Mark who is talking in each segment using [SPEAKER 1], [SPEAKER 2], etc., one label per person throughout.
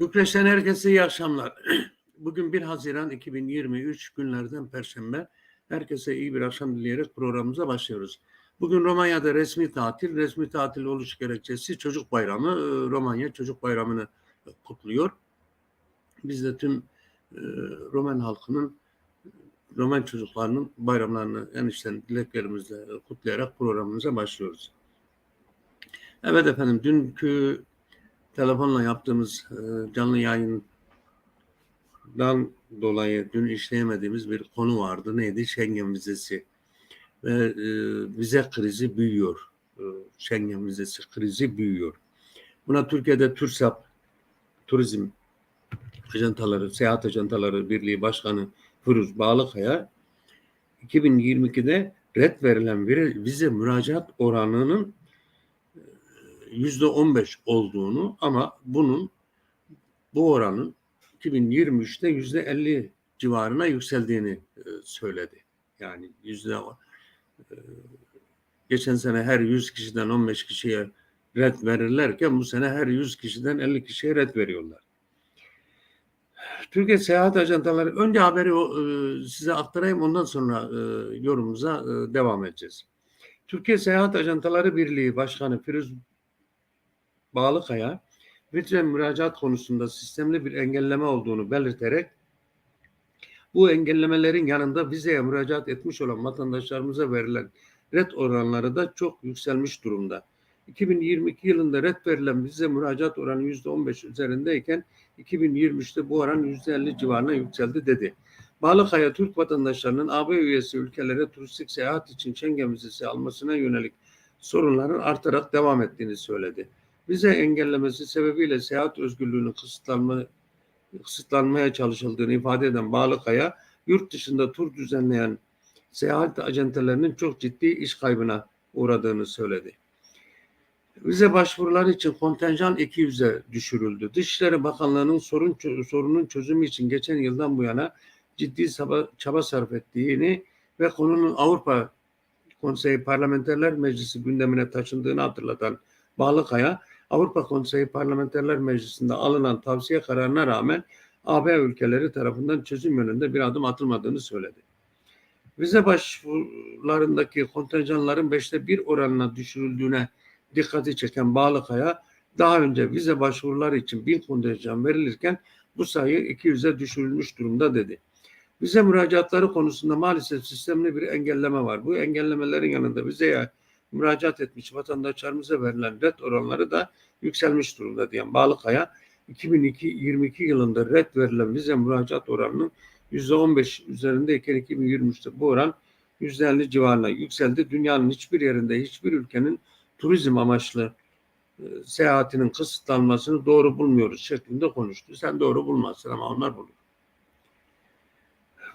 [SPEAKER 1] Bükreş'ten herkese iyi akşamlar. Bugün 1 Haziran 2023 günlerden Perşembe. Herkese iyi bir akşam dileyerek programımıza başlıyoruz. Bugün Romanya'da resmi tatil. Resmi tatil oluş gerekçesi çocuk bayramı. Ee, Romanya çocuk bayramını kutluyor. Biz de tüm e, Roman halkının, Roman çocuklarının bayramlarını en içten dileklerimizle kutlayarak programımıza başlıyoruz. Evet efendim dünkü telefonla yaptığımız e, canlı yayından dolayı dün işleyemediğimiz bir konu vardı. Neydi? Schengen vizesi. Ve e, vize krizi büyüyor. E, Schengen vizesi krizi büyüyor. Buna Türkiye'de TÜRSAP, Turizm Ajantaları, Seyahat Ajantaları Birliği Başkanı Firuz Bağlıkaya 2022'de red verilen vize müracaat oranının yüzde on beş olduğunu ama bunun bu oranın 2023'te yüzde 50 civarına yükseldiğini e, söyledi. Yani yüzde e, geçen sene her 100 kişiden 15 kişiye red verirlerken bu sene her 100 kişiden 50 kişiye red veriyorlar. Türkiye Seyahat Ajantaları önce haberi e, size aktarayım ondan sonra yorumumuza devam edeceğiz. Türkiye Seyahat Ajantaları Birliği Başkanı Firuz Bağlıkaya, vitre müracaat konusunda sistemli bir engelleme olduğunu belirterek bu engellemelerin yanında vizeye müracaat etmiş olan vatandaşlarımıza verilen red oranları da çok yükselmiş durumda. 2022 yılında red verilen vize müracaat oranı %15 üzerindeyken 2023'te bu oran %50 civarına yükseldi dedi. Bağlıkaya Türk vatandaşlarının AB üyesi ülkelere turistik seyahat için Schengen vizesi almasına yönelik sorunların artarak devam ettiğini söyledi vize engellemesi sebebiyle seyahat özgürlüğünü kısıtlanma, kısıtlanmaya çalışıldığını ifade eden Bağlıkaya, yurt dışında tur düzenleyen seyahat acentelerinin çok ciddi iş kaybına uğradığını söyledi. Vize başvuruları için kontenjan 200'e düşürüldü. Dışişleri Bakanlığı'nın sorun, sorunun çözümü için geçen yıldan bu yana ciddi çaba, çaba sarf ettiğini ve konunun Avrupa Konseyi Parlamenterler Meclisi gündemine taşındığını hatırlatan Bağlıkaya, Avrupa Konseyi Parlamenterler Meclisi'nde alınan tavsiye kararına rağmen AB ülkeleri tarafından çözüm yönünde bir adım atılmadığını söyledi. Vize başvurularındaki kontenjanların beşte bir oranına düşürüldüğüne dikkati çeken Bağlıkaya, daha önce vize başvuruları için bin kontenjan verilirken bu sayı 200'e düşürülmüş durumda dedi. Vize müracaatları konusunda maalesef sistemli bir engelleme var. Bu engellemelerin yanında vizeye müracaat etmiş vatandaşlarımıza verilen red oranları da yükselmiş durumda diyen Bağlıkaya 2022 yılında red verilen vize müracaat oranının %15 üzerindeyken 2023'te bu oran %50 civarına yükseldi. Dünyanın hiçbir yerinde hiçbir ülkenin turizm amaçlı e, seyahatinin kısıtlanmasını doğru bulmuyoruz şeklinde konuştu. Sen doğru bulmazsın ama onlar bulur.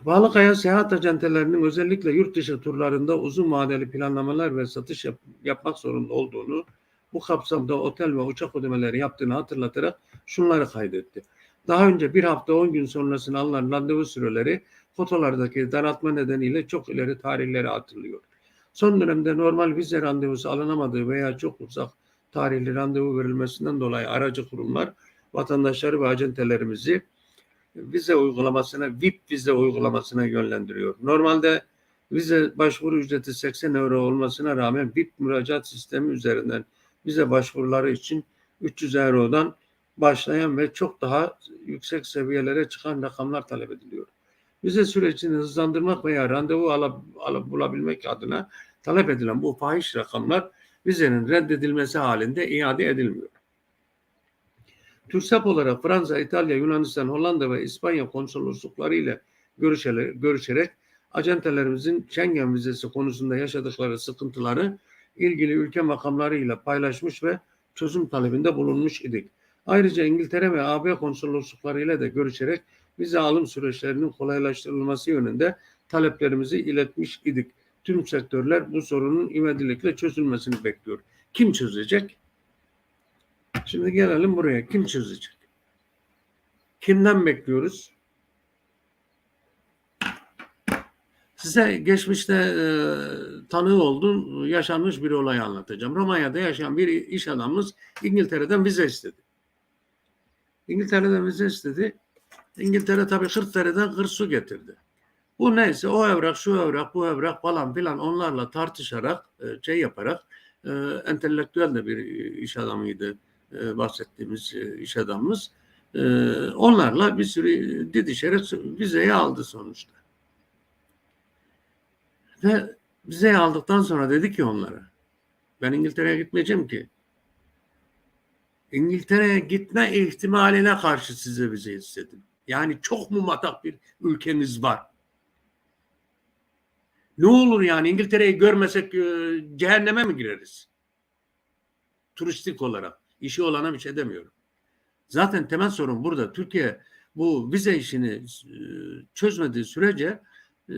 [SPEAKER 1] Bağlıkaya seyahat acentelerinin özellikle yurt dışı turlarında uzun vadeli planlamalar ve satış yap, yapmak zorunda olduğunu, bu kapsamda otel ve uçak ödemeleri yaptığını hatırlatarak şunları kaydetti. Daha önce bir hafta 10 gün sonrasında alınan randevu süreleri fotolardaki daraltma nedeniyle çok ileri tarihleri hatırlıyor. Son dönemde normal vize randevusu alınamadığı veya çok uzak tarihli randevu verilmesinden dolayı aracı kurumlar vatandaşları ve acentelerimizi vize uygulamasına, VIP vize uygulamasına yönlendiriyor. Normalde vize başvuru ücreti 80 euro olmasına rağmen VIP müracaat sistemi üzerinden vize başvuruları için 300 eurodan başlayan ve çok daha yüksek seviyelere çıkan rakamlar talep ediliyor. Vize sürecini hızlandırmak veya randevu alıp, alıp bulabilmek adına talep edilen bu fahiş rakamlar vizenin reddedilmesi halinde iade edilmiyor. TÜRSAP olarak Fransa, İtalya, Yunanistan, Hollanda ve İspanya konsoloslukları ile görüşerek acentelerimizin Schengen vizesi konusunda yaşadıkları sıkıntıları ilgili ülke makamlarıyla paylaşmış ve çözüm talebinde bulunmuş idik. Ayrıca İngiltere ve AB konsoloslukları ile de görüşerek vize alım süreçlerinin kolaylaştırılması yönünde taleplerimizi iletmiş idik. Tüm sektörler bu sorunun ivedilikle çözülmesini bekliyor. Kim çözecek? Şimdi gelelim buraya. Kim çözecek? Kimden bekliyoruz? Size geçmişte e, tanığı oldum, yaşanmış bir olay anlatacağım. Romanya'da yaşayan bir iş adamımız İngiltere'den vize istedi. İngiltere'den vize istedi. İngiltere tabii Kırklareli'den kır su getirdi. Bu neyse o evrak, şu evrak, bu evrak falan filan onlarla tartışarak, e, şey yaparak e, entelektüel de bir iş adamıydı e, bahsettiğimiz e, iş adamımız. E, onlarla bir sürü didişerek vizeyi aldı sonuçta. Ve vizeyi aldıktan sonra dedi ki onlara ben İngiltere'ye gitmeyeceğim ki. İngiltere'ye gitme ihtimaline karşı size vize istedim. Yani çok mu matak bir ülkeniz var? Ne olur yani İngiltere'yi görmesek e, cehenneme mi gireriz? Turistik olarak. İşi olana bir şey demiyorum. Zaten temel sorun burada. Türkiye bu vize işini e, çözmediği sürece e,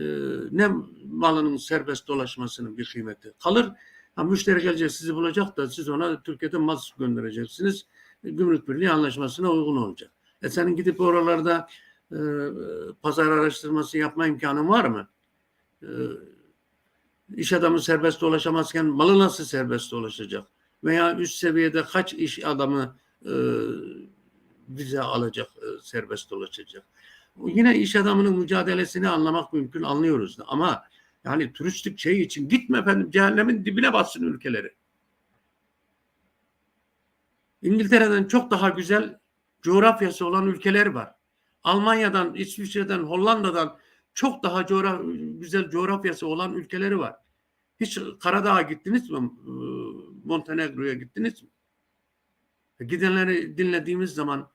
[SPEAKER 1] ne malının serbest dolaşmasının bir kıymeti kalır. Ha, müşteri gelecek sizi bulacak da siz ona Türkiye'de mal göndereceksiniz. Gümrük Birliği anlaşmasına uygun olacak. E senin gidip oralarda e, pazar araştırması yapma imkanın var mı? E, iş adamı serbest dolaşamazken malı nasıl serbest dolaşacak? Veya üst seviyede kaç iş adamı e, vize alacak, e, serbest dolaşacak? Yine iş adamının mücadelesini anlamak mümkün, anlıyoruz. Ama yani turistik şey için gitme efendim cehennemin dibine bassın ülkeleri. İngiltere'den çok daha güzel coğrafyası olan ülkeler var. Almanya'dan, İsviçre'den, Hollanda'dan çok daha coğraf güzel coğrafyası olan ülkeleri var. Hiç Karadağ'a gittiniz mi? Ee, Montenegro'ya gittiniz mi? Gidenleri dinlediğimiz zaman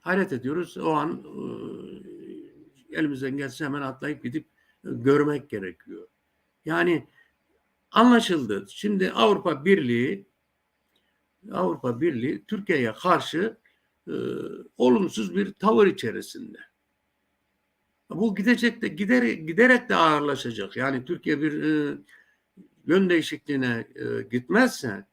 [SPEAKER 1] hayret ediyoruz. O an e, elimizden gelse hemen atlayıp gidip e, görmek gerekiyor. Yani anlaşıldı. Şimdi Avrupa Birliği Avrupa Birliği Türkiye'ye karşı e, olumsuz bir tavır içerisinde. Bu gidecek de gider, giderek de ağırlaşacak. Yani Türkiye bir e, yön değişikliğine e, gitmezse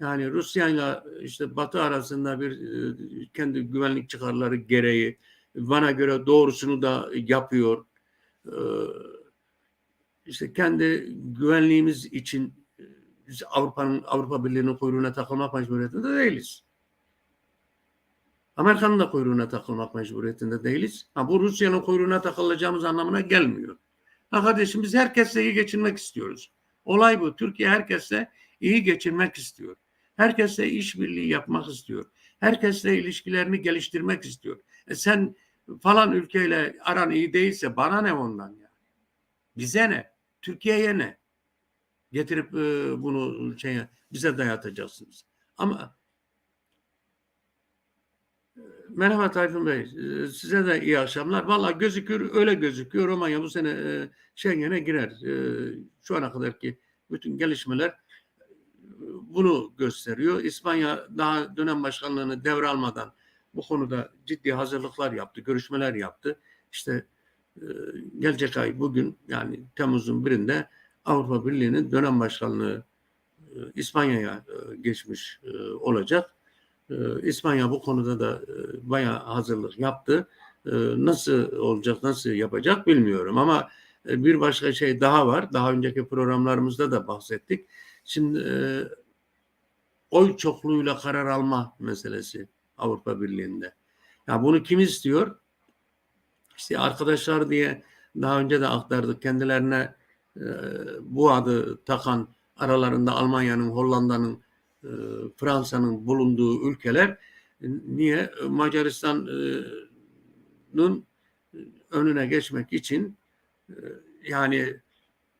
[SPEAKER 1] yani Rusya ile işte Batı arasında bir e, kendi güvenlik çıkarları gereği bana göre doğrusunu da yapıyor. E, işte kendi güvenliğimiz için biz Avrupa'nın Avrupa Birliği'nin kuyruğuna takılmak mecburiyetinde değiliz. Amerika'nın da kuyruğuna takılmak mecburiyetinde değiliz. Ha, bu Rusya'nın kuyruğuna takılacağımız anlamına gelmiyor. Ha kardeşim biz herkesle iyi geçinmek istiyoruz. Olay bu. Türkiye herkesle iyi geçinmek istiyor. Herkesle işbirliği yapmak istiyor. Herkesle ilişkilerini geliştirmek istiyor. E sen falan ülkeyle aran iyi değilse bana ne ondan ya? Bize ne? Türkiye'ye ne? Getirip e, bunu şeye, bize dayatacaksınız. Ama Merhaba Tayfun Bey. E, size de iyi akşamlar. Valla gözüküyor, öyle gözüküyor. Romanya bu sene e, Schengen'e girer. E, şu ana kadarki bütün gelişmeler e, bunu gösteriyor. İspanya daha dönem başkanlığını devralmadan bu konuda ciddi hazırlıklar yaptı, görüşmeler yaptı. İşte e, gelecek ay bugün yani Temmuz'un birinde Avrupa Birliği'nin dönem başkanlığı İspanya'ya geçmiş e, olacak. İspanya bu konuda da bayağı hazırlık yaptı. Nasıl olacak, nasıl yapacak bilmiyorum ama bir başka şey daha var. Daha önceki programlarımızda da bahsettik. Şimdi oy çokluğuyla karar alma meselesi Avrupa Birliği'nde. Ya bunu kim istiyor? İşte arkadaşlar diye daha önce de aktardık kendilerine e, bu adı takan aralarında Almanya'nın, Hollanda'nın, e, Fransa'nın bulunduğu ülkeler niye Macaristan'ın önüne geçmek için e, yani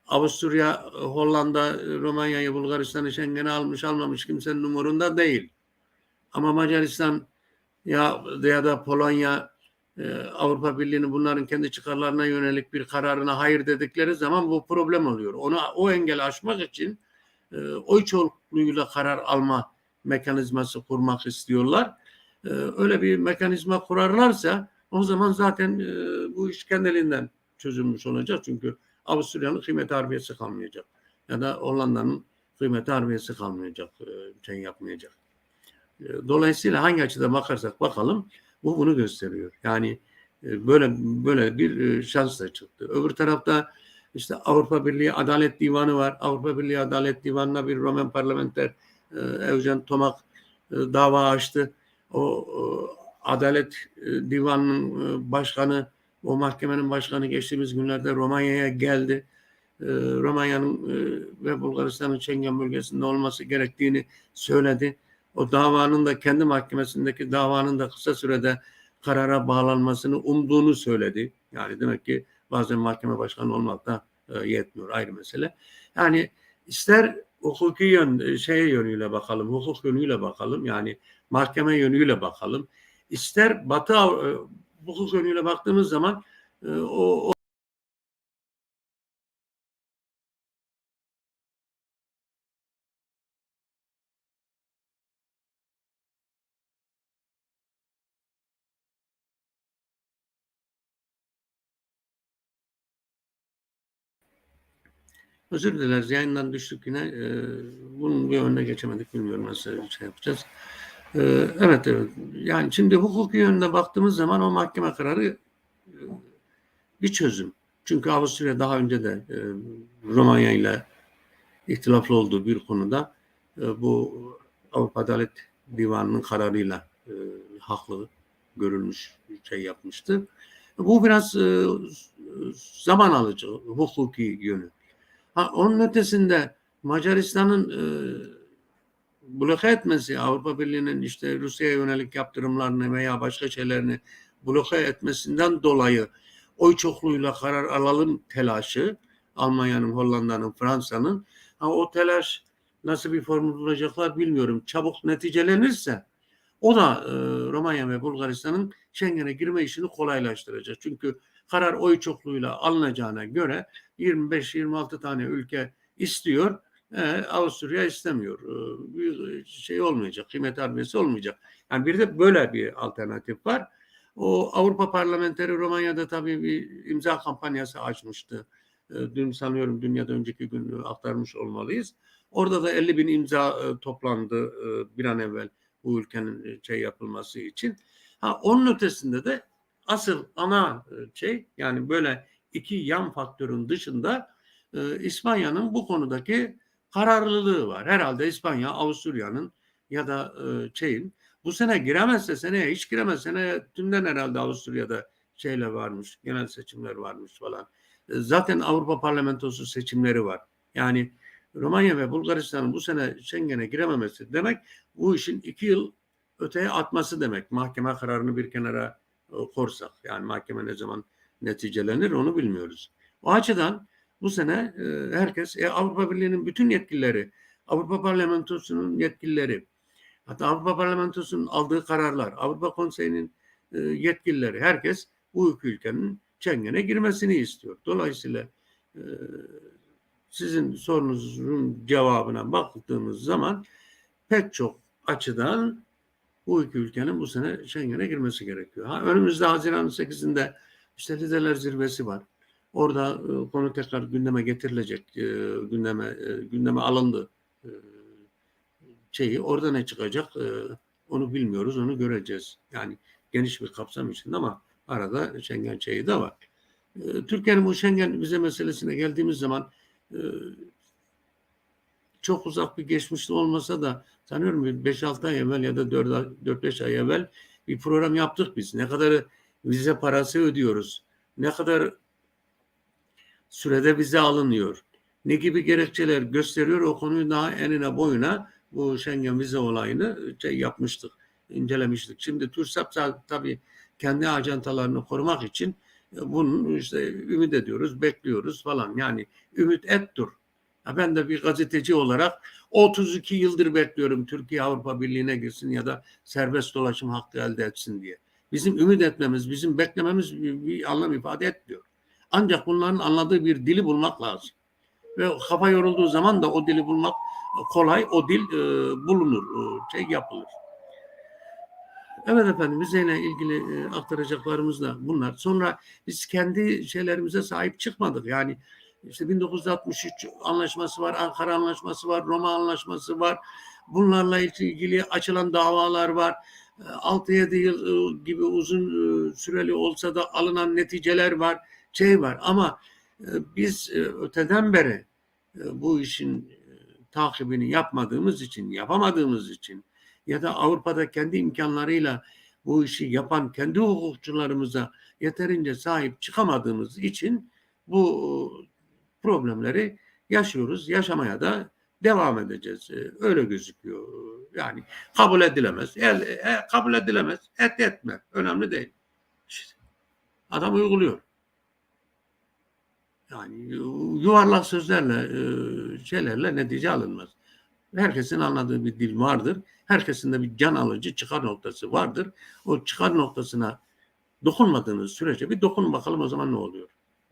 [SPEAKER 1] Avusturya, Hollanda, Romanya'yı, Bulgaristan'ı Schengen'e almış almamış kimsenin umurunda değil. Ama Macaristan ya, ya da Polonya e, Avrupa Birliği'nin bunların kendi çıkarlarına yönelik bir kararına hayır dedikleri zaman bu problem oluyor. Onu o engeli aşmak için e, oy çokluğuyla karar alma mekanizması kurmak istiyorlar. E, öyle bir mekanizma kurarlarsa o zaman zaten e, bu iş kendiliğinden çözülmüş olacak. Çünkü Avusturya'nın kıymet harbiyesi kalmayacak. Ya da Hollanda'nın kıymet harbiyesi kalmayacak. E, şey yapmayacak. E, dolayısıyla hangi açıda bakarsak bakalım bu bunu gösteriyor. Yani böyle böyle bir şans da çıktı. Öbür tarafta işte Avrupa Birliği Adalet Divanı var. Avrupa Birliği Adalet Divanı'na bir Roman parlamenter Evgen Tomak e, dava açtı. O e, Adalet e, Divanı'nın e, başkanı, o mahkemenin başkanı geçtiğimiz günlerde Romanya'ya geldi. E, Romanya'nın e, ve Bulgaristan'ın Schengen bölgesinde olması gerektiğini söyledi. O davanın da kendi mahkemesindeki davanın da kısa sürede karara bağlanmasını umduğunu söyledi. Yani demek ki bazen mahkeme başkanı olmak da e, yetmiyor ayrı mesele. Yani ister hukuki yön e, şey yönüyle bakalım, hukuk yönüyle bakalım yani mahkeme yönüyle bakalım. İster Batı e, hukuk yönüyle baktığımız zaman o, o Özür dileriz yayından düştük yine. Ee, bunun bir önüne geçemedik. Bilmiyorum nasıl şey yapacağız. Ee, evet evet. Yani şimdi hukuki yönüne baktığımız zaman o mahkeme kararı e, bir çözüm. Çünkü Avusturya daha önce de e, Romanya ile ihtilaflı olduğu bir konuda e, bu Avrupa Adalet Divanı'nın kararıyla e, haklı görülmüş şey yapmıştı. Bu biraz e, zaman alıcı hukuki yönü. Ha, onun ötesinde Macaristan'ın e, bloke etmesi, Avrupa Birliği'nin işte Rusya'ya yönelik yaptırımlarını veya başka şeylerini bloke etmesinden dolayı oy çokluğuyla karar alalım telaşı, Almanya'nın, Hollanda'nın, Fransa'nın, ha, o telaş nasıl bir formül bulacaklar bilmiyorum. Çabuk neticelenirse o da e, Romanya ve Bulgaristan'ın Schengen'e girme işini kolaylaştıracak. Çünkü karar oy çokluğuyla alınacağına göre 25-26 tane ülke istiyor. E, Avusturya istemiyor. E, bir şey olmayacak. Kıymet harbiyesi olmayacak. Yani bir de böyle bir alternatif var. O Avrupa Parlamenteri Romanya'da tabii bir imza kampanyası açmıştı. E, dün sanıyorum dünyada önceki gün aktarmış olmalıyız. Orada da 50 bin imza e, toplandı e, bir an evvel bu ülkenin şey yapılması için. Ha onun ötesinde de asıl ana şey yani böyle iki yan faktörün dışında e, İspanya'nın bu konudaki kararlılığı var. Herhalde İspanya, Avusturya'nın ya da e, şeyin bu sene giremezse seneye hiç giremez. Seneye tümden herhalde Avusturya'da şeyle varmış, genel seçimler varmış falan. E, zaten Avrupa Parlamentosu seçimleri var. Yani Romanya ve Bulgaristan'ın bu sene Schengen'e girememesi demek bu işin iki yıl öteye atması demek. Mahkeme kararını bir kenara e, korsak. Yani mahkeme ne zaman neticelenir onu bilmiyoruz. O açıdan bu sene e, herkes e, Avrupa Birliği'nin bütün yetkilileri, Avrupa Parlamentosu'nun yetkilileri, hatta Avrupa Parlamentosu'nun aldığı kararlar, Avrupa Konseyi'nin e, yetkilileri, herkes bu iki ülkenin Schengen'e girmesini istiyor. Dolayısıyla e, sizin sorunuzun cevabına baktığımız zaman pek çok açıdan bu iki ülkenin bu sene Schengen'e girmesi gerekiyor. Ha, önümüzde Haziran 8'inde işte liderler zirvesi var. Orada e, konu tekrar gündeme getirilecek, e, gündeme e, gündeme alındı e, şeyi. Orada ne çıkacak e, onu bilmiyoruz, onu göreceğiz. Yani geniş bir kapsam içinde ama arada Schengen şeyi de var. E, Türkiye'nin bu Schengen vize meselesine geldiğimiz zaman e, çok uzak bir geçmişte olmasa da sanıyorum 5-6 ay evvel ya da 4-5 ay evvel bir program yaptık biz. Ne kadar vize parası ödüyoruz, ne kadar sürede vize alınıyor, ne gibi gerekçeler gösteriyor o konuyu daha enine boyuna bu Schengen vize olayını şey yapmıştık, incelemiştik. Şimdi TÜRSAP tabii kendi ajantalarını korumak için e, bunun işte ümit ediyoruz, bekliyoruz falan. Yani ümit et dur. Ben de bir gazeteci olarak 32 yıldır bekliyorum Türkiye Avrupa Birliği'ne girsin ya da serbest dolaşım hakkı elde etsin diye. Bizim ümit etmemiz, bizim beklememiz bir, bir anlam ifade etmiyor. Ancak bunların anladığı bir dili bulmak lazım. Ve kafa yorulduğu zaman da o dili bulmak kolay, o dil e, bulunur, e, şey yapılır. Evet efendim vizeyle ilgili e, aktaracaklarımız da bunlar. Sonra biz kendi şeylerimize sahip çıkmadık. Yani işte 1963 anlaşması var, Ankara anlaşması var, Roma anlaşması var. Bunlarla ilgili açılan davalar var. 6-7 yıl e, gibi uzun e, süreli olsa da alınan neticeler var, şey var. Ama e, biz öteden beri bu işin takibini yapmadığımız için, yapamadığımız için ya da Avrupa'da kendi imkanlarıyla bu işi yapan kendi hukukçularımıza yeterince sahip çıkamadığımız için bu problemleri yaşıyoruz. Yaşamaya da devam edeceğiz. Ee, Öyle gözüküyor. Yani kabul edilemez. El, e, kabul edilemez. Et etme. Önemli değil. Adam uyguluyor. Yani yuvarlak sözlerle, e, şeylerle netice alınmaz. Herkesin anladığı bir dil vardır. Herkesin de bir can alıcı çıkar noktası vardır. O çıkar noktasına dokunmadığınız sürece bir dokun bakalım o zaman ne oluyor?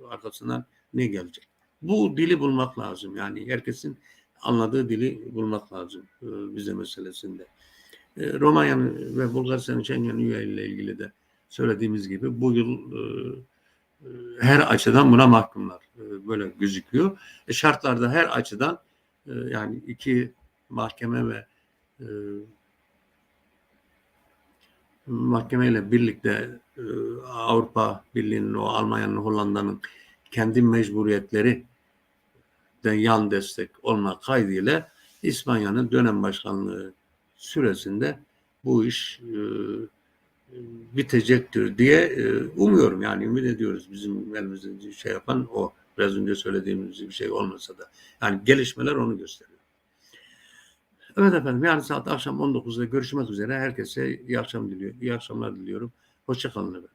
[SPEAKER 1] Arkasından ne gelecek? Bu dili bulmak lazım. Yani herkesin anladığı dili bulmak lazım e, vize meselesinde. E, Romanya'nın ve Bulgaristan'ın Schengen üye ile ilgili de söylediğimiz gibi bu yıl e, e, her açıdan buna mahkumlar. E, böyle gözüküyor. E, şartlarda her açıdan e, yani iki mahkeme ve e, mahkemeyle birlikte e, Avrupa Birliği'nin o Almanya'nın Hollanda'nın kendi mecburiyetleri de yan destek olma kaydıyla İspanya'nın dönem başkanlığı süresinde bu iş e, bitecektir diye e, umuyorum yani ümit ediyoruz bizim elimizde şey yapan o biraz önce söylediğimiz bir şey olmasa da yani gelişmeler onu gösteriyor. Evet efendim yarın saat akşam 19'da görüşmek üzere herkese iyi akşam diliyorum. İyi akşamlar diliyorum. Hoşçakalın efendim.